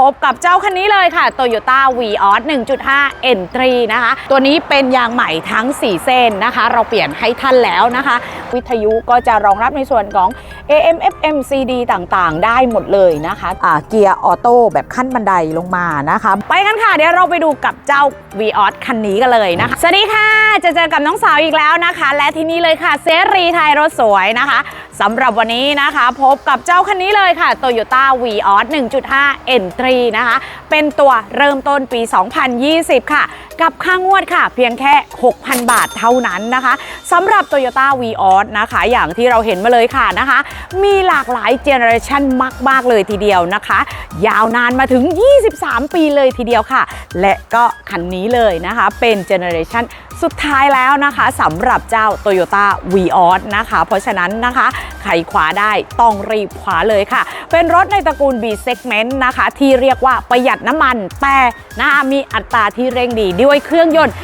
พบกับเจ้าคันนี้เลยค่ะ Toyota v ีออส1.5 Entry นะคะ ตัวนี้เป็นยางใหม่ทั้ง 4 เส้นนะคะ เราเปลี่ยนให้ท่านแล้วนะคะ วิทยุก็จะรองรับในส่วนของ AM FM CD ต่างๆ ได้หมดเลยนะคะอ่าเกียร์ออโต้แบบขั้นบันไดลงมานะคะ ไปกันค่ะ เดี๋ยวเราไปดูกับเจ้า v ีออสคันนี้กันเลยนะคะ สวัสดีค่ะ จะเจอกับน้องสาวอีกแล้วนะคะ และที่นี่เลยค่ะเซรีไทยรถสวยนะคะสำหรับวันนี้นะคะ พบกับเจ้าคันนี้เลยค่ะ Toyota v ีออส1.5 Entry นะคะ เป็นตัวเริ่มต้นปี 2020 ค่ะ กับค่างวดค่ะ เพียงแค่ 6,000 บาทเท่านั้นนะคะสำหรับ Toyota v ีออสนะคะ อย่างที่เราเห็นมาเลยค่ะนะคะมีหลากหลายเจเนอเรชันมาก ๆ เลยทีเดียวนะคะ ยาวนานมาถึง 23 ปีเลยทีเดียวค่ะ และก็คันนี้เลยนะคะ เป็นเจเนอเรชันสุดท้ายแล้วนะคะสำหรับเจ้า Toyota v ีออสนะคะ เพราะฉะนั้นนะคะใครขวาได้ต้องรีบขวาเลยค่ะ เป็นรถในตระกูล B segment นะคะ ที่เรียกว่าประหยัดน้ำมันแต่นะคะมีอัตราที่เร่งดีด้วยเครื่องยนต์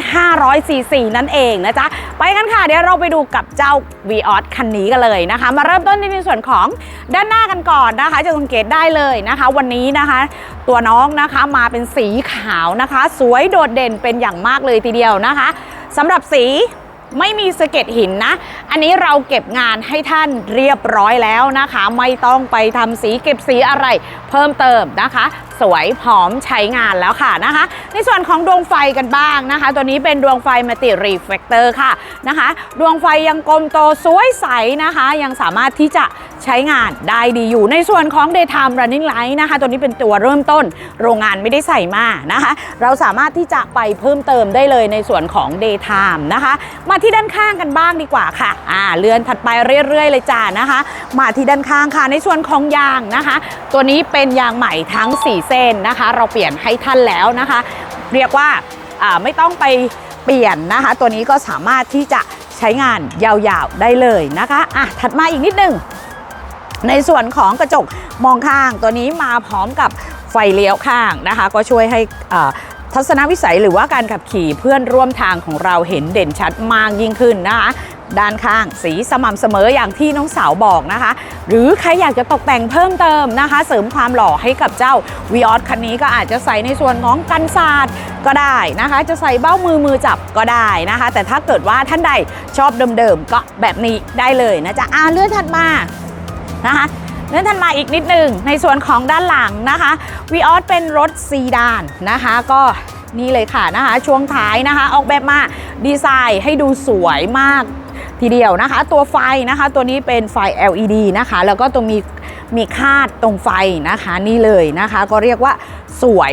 1,500ซีซีนั่นเองนะจ๊ะ ไปกันค่ะ เดี๋ยวเราไปดูกับเจ้า v ีออสคันนี้กันเลยนะคะมาเริ่มต้นในส่วนของด้านหน้ากันก่อนนะคะ จะสังเกตได้เลยนะคะ วันนี้นะคะ ตัวน้องนะคะมาเป็นสีขาวนะคะ สวยโดดเด่นเป็นอย่างมากเลยทีเดียวนะคะสำหรับสีไม่มีสะเก็ดหินนะ อันนี้เราเก็บงานให้ท่านเรียบร้อยแล้วนะคะ ไม่ต้องไปทำสีเก็บสีอะไรเพิ่มเติมนะคะ สวยพร้อมใช้งานแล้วค่ะนะคะ ในส่วนของดวงไฟกันบ้างนะคะ ตัวนี้เป็นดวงไฟมัลติรีเฟกเตอร์ค่ะนะคะ ดวงไฟยังกลมโตสวยใสนะคะ ยังสามารถที่จะ ใช้งานได้ดีอยู่ในส่วนของ daytime running light นะคะ ตัวนี้เป็นตัวเริ่มต้นโรงงานไม่ได้ใส่มานะคะ เราสามารถที่จะไปเพิ่มเติมได้เลยในส่วนของ daytime นะคะ มาที่ด้านข้างกันบ้างดีกว่าค่ะอ่าเลื่อนถัดไปเรื่อยๆ เลยจ้านะคะ มาที่ด้านข้างค่ะในส่วนของยางนะคะ ตัวนี้เป็นยางใหม่ทั้ง 4 เส้นนะคะ เราเปลี่ยนให้ท่านแล้วนะคะ เรียกว่าอ่าไม่ต้องไปเปลี่ยนนะคะ ตัวนี้ก็สามารถที่จะใช้งานยาวๆได้เลยนะคะอะถัดมาอีกนิดนึง ในส่วนของกระจกมองข้างตัวนี้มาพร้อมกับไฟเลี้ยวข้างนะคะ ก็ช่วยให้ทัศนวิสัยหรือว่าการขับขี่เพื่อนร่วมทางของเราเห็นเด่นชัดมากยิ่งขึ้นนะคะด้านข้างสีสม่ำเสมออย่างที่น้องสาวบอกนะคะ หรือใครอยากจะตกแต่งเพิ่มเติมนะคะ เสริมความหล่อให้กับเจ้าวีออสคันนี้ก็อาจจะใส่ในส่วนของกันศาสตร์ก็ได้นะคะ จะใส่เบ้ามือมือจับก็ได้นะคะ แต่ถ้าเกิดว่าท่านใดชอบเดิมๆก็แบบนี้ได้เลยนะจ๊ะอ่าเลื่อนถัดมา นะคะเลื่อนทันมาอีกนิดหนึ่งในส่วนของด้านหลังนะคะวีออสเป็นรถซีดานนะคะก็นี่เลยค่ะนะคะช่วงท้ายนะคะออกแบบมาดีไซน์ให้ดูสวยมากทีเดียวนะคะ ตัวไฟนะคะตัวนี้เป็นไฟ LED นะคะ แล้วก็ตัวมีมีคาดตรงไฟนะคะนี่เลยนะคะ ก็เรียกว่าสวย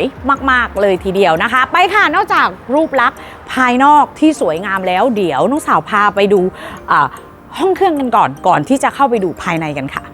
มากๆเลยทีเดียวนะคะ ไปค่ะนอกจากรูปลักษณ์ภายนอกที่สวยงามแล้วเดี๋ยวน้องสาวพาไปดูห้องเครื่องกันก่อนก่อนที่จะเข้าไปดูภายในกันค่ะ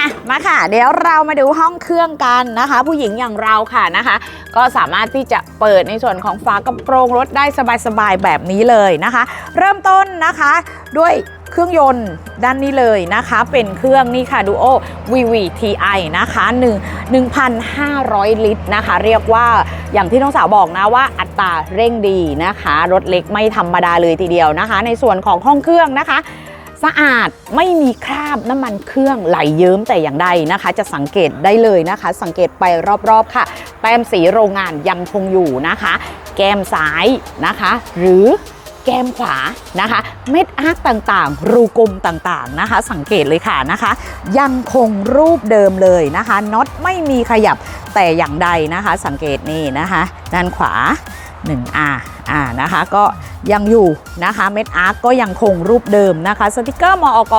อะมาค่ะ เดี๋ยวเรามาดูห้องเครื่องกันนะคะ ผู้หญิงอย่างเราค่ะนะคะ ก็สามารถที่จะเปิดในส่วนของฝากระโปรงรถได้สบายๆแบบนี้เลยนะคะ เริ่มต้นนะคะด้วยเครื่องยนต์ด้านนี้เลยนะคะ เป็นเครื่องนี่ค่ะ Duo VVTi นะคะ1 1,500 ลิตรนะคะ เรียกว่าอย่างที่น้องสาวบอกนะว่าอัตราเร่งดีนะคะ รถเล็กไม่ธรรมดาเลยทีเดียวนะคะ ในส่วนของห้องเครื่องนะคะ สะอาดไม่มีคราบน้ำมันเครื่องไหลเยิ้มแต่อย่างใดนะคะ จะสังเกตได้เลยนะคะ สังเกตไปรอบๆค่ะ แต้มสีโรงงานยังคงอยู่นะคะ แก้มซ้ายนะคะ หรือแก้มขวานะคะ เม็ดอาร์คต่างๆ รูกลมต่างๆนะคะ สังเกตเลยค่ะนะคะ ยังคงรูปเดิมเลยนะคะน็อตไม่มีขยับแต่อย่างใดนะคะ สังเกตนี่นะคะ ด้านขวา 1R อ่านะคะก็ยังอยู่นะคะเม็ดอาร์กก็ยังคงรูปเดิมนะคะสติกเกอร์มออก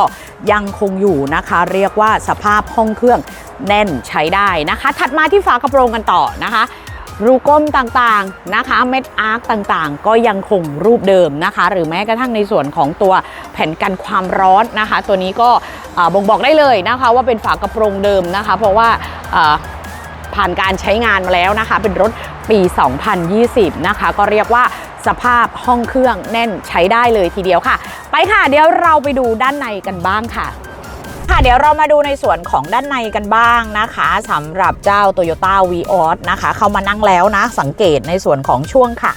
ยังคงอยู่นะคะ เรียกว่าสภาพห้องเครื่องแน่นใช้ได้นะคะ ถัดมาที่ฝากระโปรงกันต่อนะคะรูก้มต่างๆนะคะ เม็ดอาร์กต่างๆ ก็ยังคงรูปเดิมนะคะ หรือแม้กระทั่งในส่วนของตัวแผ่นกันความร้อนนะคะ ตัวนี้ก็บ่งบอกได้เลยนะคะ ว่าเป็นฝากระโปรงเดิมนะคะ เพราะว่า ผ่านการใช้งานมาแล้วนะคะ เป็นรถปี 2020 นะคะ ก็เรียกว่าสภาพห้องเครื่องแน่นใช้ได้เลยทีเดียวค่ะ ไปค่ะเดี๋ยวเราไปดูด้านในกันบ้างค่ะค่ะเดี๋ยวเรามาดูในส่วนของด้านในกันบ้างนะคะสำหรับเจ้า Toyota v ีออสนะคะ เข้ามานั่งแล้วนะ สังเกตในส่วนของช่วงขา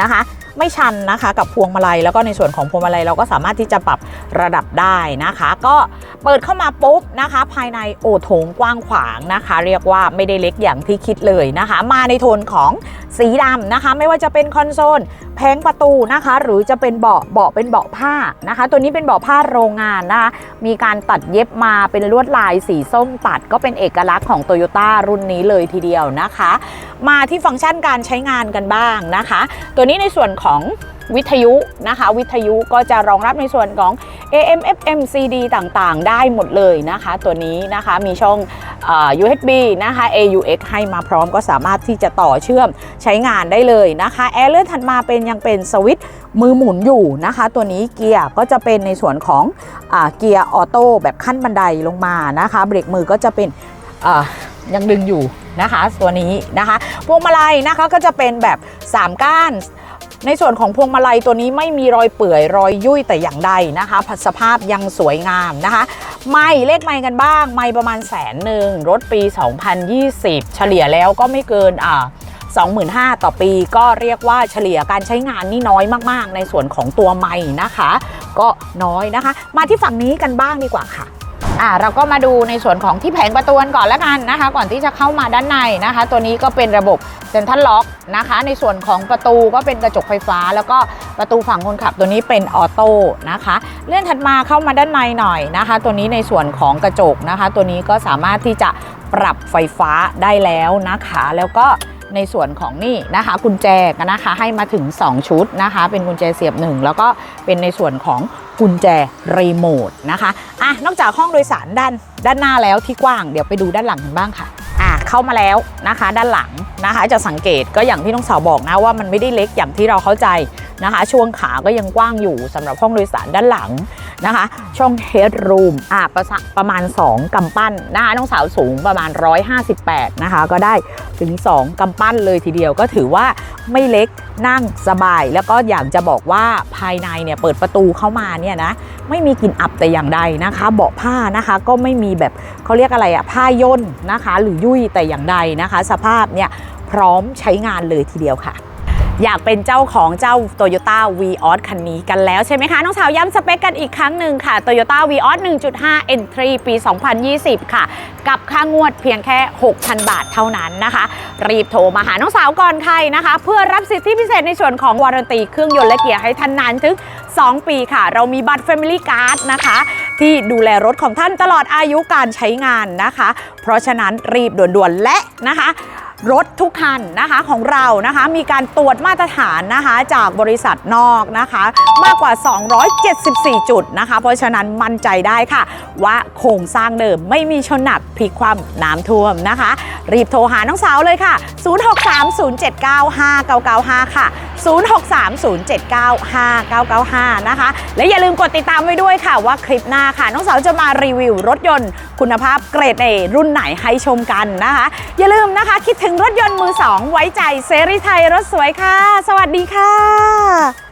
นะคะ ไม่ชันนะคะกับพวงมาลัย แล้วก็ในส่วนของพวงมาลัยเราก็สามารถที่จะปรับระดับได้นะคะ ก็เปิดเข้ามาปุ๊บนะคะ ภายในโอโถงกว้างขวางนะคะ เรียกว่าไม่ได้เล็กอย่างที่คิดเลยนะคะ มาในโทนของสีดำนะคะ ไม่ว่าจะเป็นคอนโซลแผงประตูนะคะ หรือจะเป็นเบาะเบาะเป็นเบาะผ้านะคะ ตัวนี้เป็นเบาะผ้าโรงงานนะคะมีการตัดเย็บมาเป็นลวดลายสีส้มตัดก็เป็นเอกลักษณ์ของ t o y ยต้ารุ่นนี้เลยทีเดียวนะคะ มาที่ฟังก์ชันการใช้งานกันบ้างนะคะ ตัวนี้ในส่วนของวิทยุนะคะ วิทยุก็จะรองรับในส่วนของ AM FM CD ต่างๆ ได้หมดเลยนะคะ ตัวนี้นะคะมีช่อง USB นะคะ AUX ให้มาพร้อมก็สามารถที่จะต่อเชื่อมใช้งานได้เลยนะคะแอร์เลื่อนถัดมาเป็นยังเป็นสวิตช์มือหมุนอยู่นะคะ ตัวนี้เกียร์ก็จะเป็นในส่วนของอเกียร์ออโต้แบบขั้นบันไดลงมานะคะเบรกมือก็จะเป็นยังดึงอยู่นะคะ ตัวนี้นะคะพวงมาลัยนะคะก็จะเป็นแบบ 3 ก้าน ในส่วนของพวงมาลัยตัวนี้ไม่มีรอยเปื่อยรอยยุ่ยแต่อย่างใดนะคะสภาพยังสวยงามนะคะ ไม่เลขไม่กันบ้าง ไม่ประมาณแสนหนึ่งรถปี 2020 เฉลี่ยแล้วก็ไม่เกินอ่า25,000 ต่อปีก็เรียกว่าเฉลี่ยการใช้งานนี่น้อยมาก ๆ ในส่วนของตัวไม่นะคะ ก็น้อยนะคะ มาที่ฝั่งนี้กันบ้างดีกว่าค่ะ อ่าเราก็มาดูในส่วนของที่แผงประตูกันก่อนแล้วกันนะคะ ก่อนที่จะเข้ามาด้านในนะคะ ตัวนี้ก็เป็นระบบเซ็นทรัลล็อกนะคะ ในส่วนของประตูก็เป็นกระจกไฟฟ้า แล้วก็ประตูฝั่งคนขับตัวนี้เป็นออโต้นะคะ เลื่อนถัดมาเข้ามาด้านในหน่อยนะคะ ตัวนี้ในส่วนของกระจกนะคะ ตัวนี้ก็สามารถที่จะปรับไฟฟ้าได้แล้วนะคะ แล้วก็ในส่วนของนี่นะคะกุญแจนะคะให้มาถึง 2 ชุดนะคะ เป็นกุญแจเสียบหนึ่งแล้วก็เป็นในส่วนของ กุญแจรีโมทนะคะอะนอกจากห้องโดยสารด้านด้านหน้าแล้วที่กว้างเดี๋ยวไปดูด้านหลังกันบ้างค่ะอะเข้ามาแล้วนะคะ ด้านหลังนะคะจะสังเกตก็อย่างที่น้องสาวบอกนะว่ามันไม่ได้เล็กอย่างที่เราเข้าใจนะคะ ช่วงขาก็ยังกว้างอยู่สำหรับห้องโดยสารด้านหลังนะคะ ช่อง headroom อะประสประมาณ 2กำปั้นนะคะน้องสาวสูงประมาณ 158 นะคะ ก็ได้ถึง 2กำปั้นเลยทีเดียวก็ถือว่า ไม่เล็กนั่งสบาย แล้วก็อยากจะบอกว่าภายในเนี่ยเปิดประตูเข้ามาเนี่ยนะไม่มีกลิ่นอับแต่อย่างใดนะคะ เบาะผ้านะคะก็ไม่มีแบบเขาเรียกอะไรอะผ้าย่นนะคะ หรือยุ่ยแต่อย่างใดนะคะ สภาพเนี่ยพร้อมใช้งานเลยทีเดียวค่ะ อยากเป็นเจ้าของเจ้า Toyota v ีออคันนี้กันแล้วใช่ไหมคะ น้องสาวย้ำสเปคกันอีกครั้งหนึ่งค่ะ Toyota v ีออ1.5 Entry ปี 2020 ค่ะ กับค่างวดเพียงแค่ 6,000 บาทเท่านั้นนะคะ รีบโทรมาหาน้องสาวก่อนใครนะคะ เพื่อรับสิทธิพิเศษในส่วนของวารันตีเครื่องยนต์และเกียร์ให้ท่านนานถึง 2 ปีค่ะ เรามีบัตร Family Card นะคะ ที่ดูแลรถของท่านตลอดอายุการใช้งานนะคะ เพราะฉะนั้นรีบด่วนๆและนะคะ รถทุกคันนะคะของเรานะคะ มีการตรวจมาตรฐานนะคะจากบริษัทนอกนะคะ มากกว่า 274 จุดนะคะ เพราะฉะนั้นมั่นใจได้ค่ะ ว่าโครงสร้างเดิมไม่มีชนหนักพลิกความน้ำท่วมนะคะ รีบโทรหาน้องสาวเลยค่ะ 0630795995 ค่ะ 0630795995 นะคะ และอย่าลืมกดติดตามไว้ด้วยค่ะว่าคลิปหน้าค่ะ น้องสาวจะมารีวิวรถยนต์คุณภาพเกรด A รุ่นไหนให้ชมกันนะคะ อย่าลืมนะคะคิดถึงถึงรถยนต์มือสองไว้ใจเซรีไทยรถสวยค่ะ สวัสดีค่ะ